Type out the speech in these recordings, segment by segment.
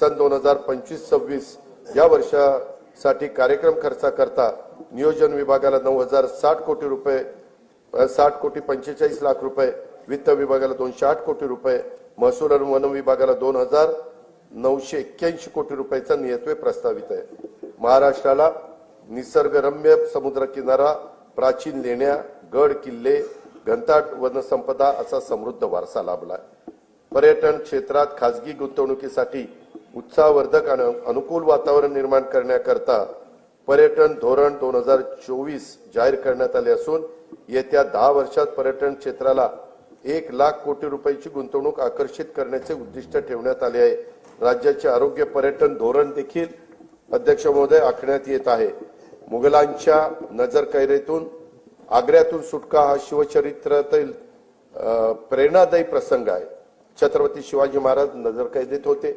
सन दोन हजार पंचवीस सव्वीस या वर्षासाठी कार्यक्रम खर्चाकरता नियोजन विभागाला नऊ हजार साठ कोटी रुपये साठ कोटी पंचेचाळीस लाख रुपये वित्त विभागाला दोनशे आठ कोटी रुपये महसूल आणि वन विभागाला दोन हजार नऊशे एक्क्याऐंशी कोटी रुपयाचा नियतव्य प्रस्तावित आहे. महाराष्ट्राला निसर्गरम्य समुद्रकिनारा प्राचीन लेण्या गड किल्ले घनताट वनसंपदा असा समृद्ध वारसा लाभला पर्यटन क्षेत्रात खासगी गुंतवणुकीसाठी उत्साहवर्धक आणि अनुकूल वातावरण निर्माण करण्याकरता पर्यटन धोरण दोन हजार चोवीस जाहीर करण्यात आले असून येत्या दहा वर्षात पर्यटन क्षेत्राला एक लाख कोटी रुपयाची गुंतवणूक आकर्षित करण्याचे उद्दिष्ट ठेवण्यात आले आहे. राज्याचे आरोग्य पर्यटन धोरण देखील अध्यक्ष महोदय आखण्यात येत आहे. मुघलांच्या नजरकैरेतून आग्र्यातून सुटका हा शिवचरित्रातील प्रेरणादायी प्रसंग आहे. छत्रपती शिवाजी महाराज नजरकैदेत होते.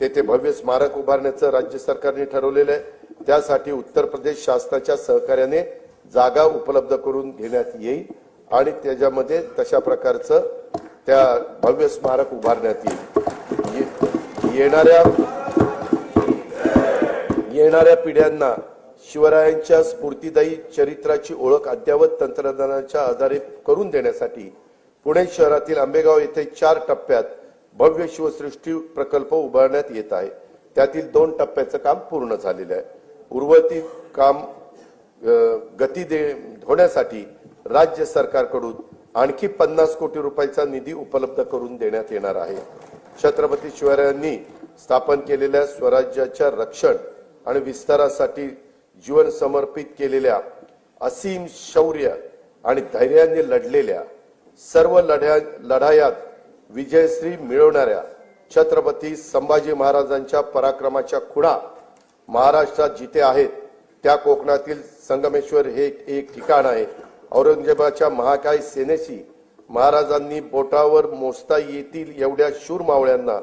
तेथे भव्य स्मारक उभारण्याचं राज्य सरकारने ठरवलेलं आहे. त्यासाठी उत्तर प्रदेश शासनाच्या सहकार्याने जागा उपलब्ध करून घेण्यात येईल आणि त्याच्यामध्ये तशा प्रकारचं त्या भव्य स्मारक उभारण्यात येईल. ये- येणाऱ्या येणाऱ्या पिढ्यांना शिवरायांच्या स्फूर्तिदायी चरित्राची ओळख अद्यावत तंत्रज्ञानाच्या आधारे करून देण्यासाठी पुणे शहरातील आंबेगाव येथे चार टप्प्यात भव्य शिवसृष्टी प्रकल्प उभारण्यात येत आहे. त्यातील दोन टप्प्याचं काम पूर्ण झालेलं आहे. उर्वरित काम गती दे होण्यासाठी राज्य सरकारकडून आणखी पन्नास कोटी रुपयाचा निधी उपलब्ध करून देण्यात येणार आहे. छत्रपती शिवरायांनी स्थापन केलेल्या स्वराज्याच्या रक्षण आणि विस्तारासाठी जीवन समर्पित केलेल्या असीम शौर्य आणि धैर्याने लढलेल्या सर्व लढ्या लढायात विजयश्री मिळवणाऱ्या छत्रपती संभाजी महाराजांच्या पराक्रमाच्या खुणा महाराष्ट्रात जिथे आहेत त्या कोकणातील संगमेश्वर हे एक ठिकाण आहे. औरंगजेबाच्या महाकाय सेनेशी महाराजांनी बोटावर मोजता येतील एवढ्या शूर मावळ्यांना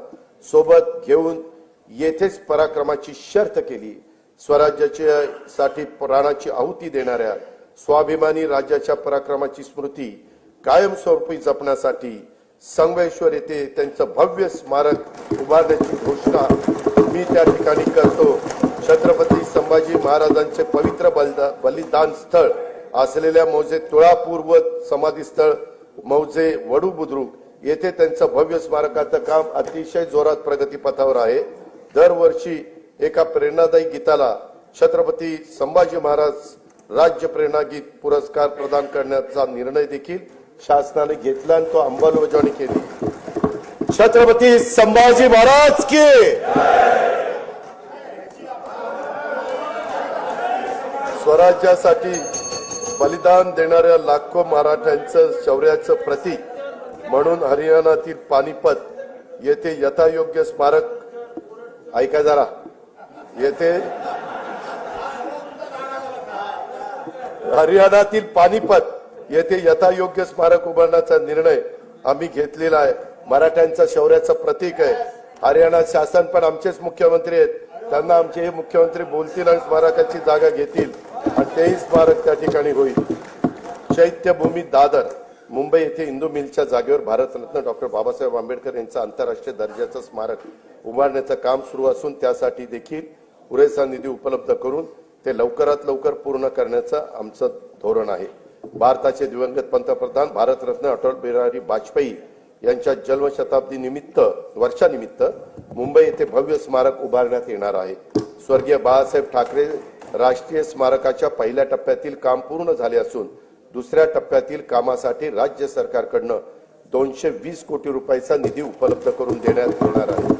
सोबत घेऊन येथेच पराक्रमाची शर्थ केली. स्वराज्याच्या साठी प्राणाची आहुती देणाऱ्या स्वाभिमानी राज्याच्या पराक्रमाची स्मृती कायमस्वरूपी जपण्यासाठी संगमेश्वर येथे त्यांचं भव्य स्मारक उभारण्याची घोषणा मी त्या ठिकाणी करतो. छत्रपती संभाजी महाराजांचे पवित्र बलिदा- बलिदान स्थळ असलेल्या मौजे तुळापूर व समाधी स्थळ मौजे वडू बुद्रुक येथे त्यांचं भव्य स्मारकाचं काम अतिशय जोरात प्रगतीपथावर आहे. दरवर्षी एका प्रेरणादायी गीताला छत्रपती संभाजी महाराज राज्य प्रेरणा गीत पुरस्कार प्रदान करण्याचा निर्णय देखील शासनाने घेतला आणि तो अंमलबजावणी केली. छत्रपती संभाजी महाराज की स्वराज्यासाठी बलिदान देणाऱ्या लाखो मराठ्यांचं शौर्याचं प्रतीक म्हणून हरियाणातील पानिपत येथे यथायोग्य स्मारक ऐका जरा येथे हरियाणातील पानिपत येथे यथायोग्य स्मारक उभारण्याचा निर्णय आम्ही घेतलेला आहे. मराठ्यांचा शौर्याचं प्रतीक आहे. हरियाणा शासन पण आमचेच मुख्यमंत्री आहेत. त्यांना आमचे हे मुख्यमंत्री बोलतील आणि स्मारकाची जागा घेतील. आणि तेही स्मारक त्या ठिकाणी होईल. चैत्यभूमी दादर मुंबई येथे इंदू मिलच्या जागेवर भारतरत्न डॉक्टर बाबासाहेब आंबेडकर यांचं आंतरराष्ट्रीय दर्जाचं स्मारक उभारण्याचं काम सुरू असून त्यासाठी देखील पुरेसा निधी उपलब्ध करून ते लवकरात लवकर पूर्ण करण्याचं आमचं धोरण आहे. भारताचे दिवंगत पंतप्रधान भारतरत्न अटल बिहारी वाजपेयी यांच्या जन्मशताब्दी निमित्त वर्षानिमित्त मुंबई येथे भव्य स्मारक उभारण्यात येणार आहे. स्वर्गीय बाळासाहेब ठाकरे राष्ट्रीय स्मारकाच्या पहिल्या टप्प्यातील काम पूर्ण झाले असून दुसऱ्या टप्प्यातील कामासाठी राज्य सरकारकडनं दोनशे वीस कोटी रुपयाचा निधी उपलब्ध करून देण्यात येणार आहे.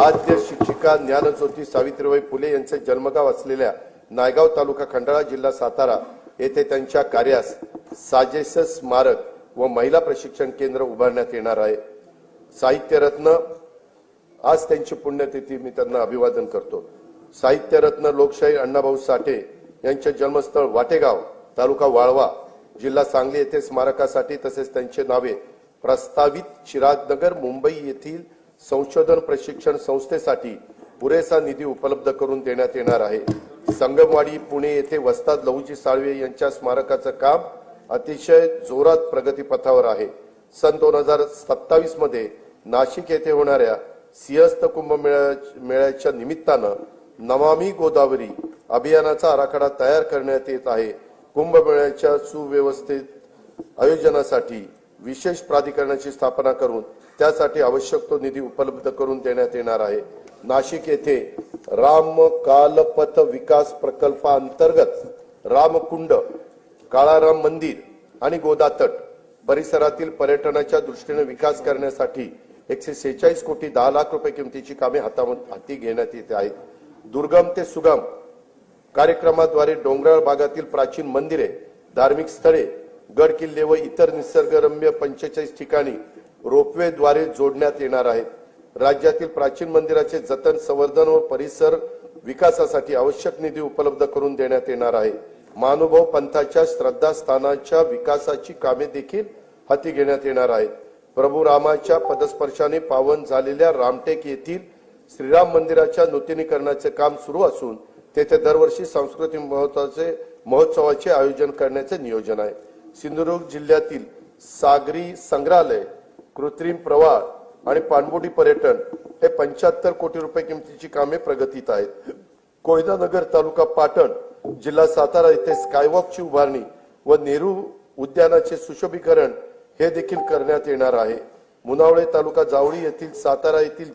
आद्य शिक्षिका ज्ञानज्योती सावित्रीबाई फुले यांचे जन्मगाव असलेल्या नायगाव तालुका खंडाळा जिल्हा सातारा येथे त्यांच्या कार्यास साजेस स्मारक व महिला प्रशिक्षण केंद्र उभारण्यात येणार आहे. साहित्यरत्न आज त्यांची पुण्यतिथी मी त्यांना अभिवादन करतो. साहित्यरत्न लोकशाही अण्णाभाऊ साठे यांचे जन्मस्थळ वाटेगाव तालुका वाळवा जिल्हा सांगली येथे स्मारकासाठी तसेच त्यांचे नावे प्रस्तावित शिराजनगर मुंबई येथील संशोधन प्रशिक्षण संस्थेसाठी पुरेसा निधी उपलब्ध करून देण्यात येणार आहे. संगमवाडी पुणे येथे वस्ताद लहूजी साळवे यांच्या स्मारकाचं काम अतिशय जोरात प्रगतीपथावर आहे. सन दोन हजार सत्तावीसमध्ये नाशिक येथे होणाऱ्या सिंहस्थ कुंभमेळ्या मेळ्याच्या निमित्तानं नमामी गोदावरी अभियानाचा आराखडा तयार करण्यात येत आहे. कुंभमेळ्याच्या सुव्यवस्थित आयोजनासाठी विशेष प्राधिकरणाची स्थापना करून त्यासाठी आवश्यक तो निधी उपलब्ध करून देण्यात येणार आहे. नाशिक येथे राम कालपथ विकास प्रकल्पांतर्गत रामकुंड काळाराम मंदिर आणि गोदातट परिसरातील पर्यटनाच्या दृष्टीने विकास करण्यासाठी एकशे सेहेचाळीस कोटी दहा लाख रुपये किमतीची कामे हातामध्ये हाती घेण्यात येत आहेत. दुर्गम ते सुगम कार्यक्रमाद्वारे डोंगराळ भागातील प्राचीन मंदिरे धार्मिक स्थळे गड किल्ले व इतर निसर्गरम्य पंचेचाळीस ठिकाणी रोपवेद्वारे जोडण्यात येणार आहेत. राज्यातील प्राचीन मंदिराचे जतन संवर्धन व परिसर विकासासाठी आवश्यक निधी उपलब्ध करून देण्यात येणार आहे. महानुभाव पंथाच्या श्रद्धास्थानाच्या विकासाची कामे देखील हाती घेण्यात येणार आहेत. प्रभू रामाच्या पदस्पर्शाने पावन झालेल्या रामटेक येथील श्रीराम मंदिराच्या नूतनीकरणाचे काम सुरू असून तेथे दरवर्षी सांस्कृतिक महोत्सवाचे महोत्सवाचे आयोजन करण्याचे नियोजन आहे. सिंधुदुर्ग जिल्ह्यातील सागरी संग्रहालय कृत्रिम प्रवाह आणि पाणबुडी पर्यटन हे पंच्याहत्तर कोटी रुपये किमतीची कामे प्रगतीत आहेत. कोयनानगर तालुका पाटण जिल्हा सातारा येथे स्कायवॉकची उभारणी व नेहरू उद्यानाचे सुशोभीकरण हे देखील करण्यात येणार आहे. मुनावळे तालुका जावळी येथील सातारा येथील